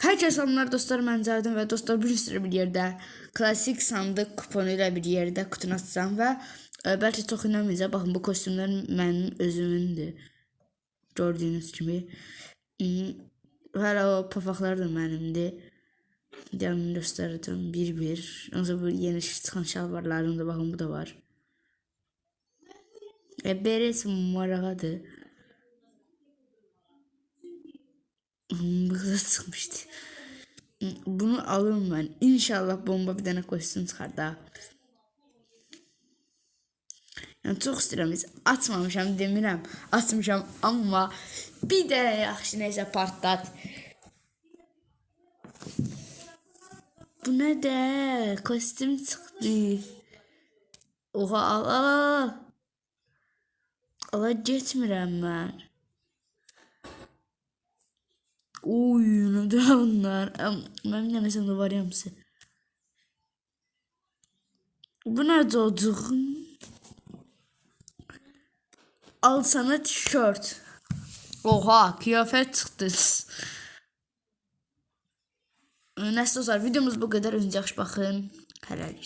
Hər kəs salamlar dostlar, mən Cavdan və dostlar bu gün sizlərlə bir yerdə klassik sandıq kuponu ilə bir yerdə qutunu açacağam və ə, bəlkə çox inanmayacaq. Baxın bu kostyumlar mənim özümündür. Gördüyünüz kimi. Hmm, Hələ o papaqlar da mənimdir. Yanını göstərəcəm bir-bir. Sonra bu yeni çıxan şalvarlarım da baxın bu da var. E, beret maraqadır. Çıkmıştı. Hmm, Bunu alırım ben. İnşallah bomba bir tane koşsun çıkar da. Yəni çox istəyirəm. Heç açmamışam demirəm. Açmışam amma bir də yaxşı nəsə partlat. Bu nə də? Kostyum çıxdı. Oha al al al. Ala getmirəm mən. Oy, nə də onlar. Am- Mənim yanısında var yamsı. Bu nə çocuğum? Al sana tişört. Oha, kıyafet çıktı. Neyse dostlar videomuz bu kadar. Özünüze yaxşı baxın. Hələlik.